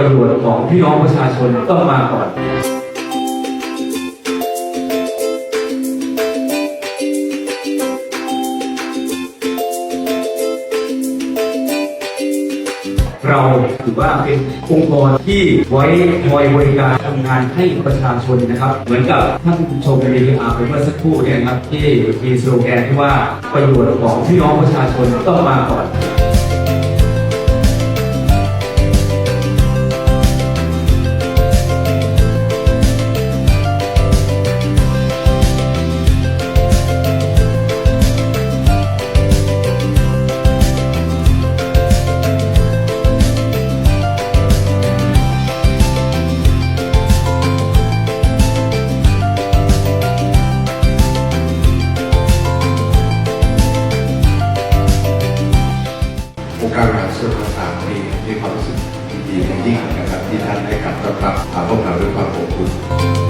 ประโยชน์ของพี่น้องประชาชนต้องมาก่อนเราถือว่าเป็นองค์กรที่ไว้คอยบริการทำงานให้ประชาชนนะครับ เหมือนกับท่านชมในวีอาร์ไปเมื่อสักครู่เนี่ยนะครับที่มีสโลแกนที่ว่าประโยชน์ของพี่น้องประชาชนต้องมาก่อน องค์การมหารส่วนต่างๆมีมีความรู้สึกดีอย่างยิ่งนะครับที่ท่านให้การต้อนรับพวกเราด้วยความอบอุ่น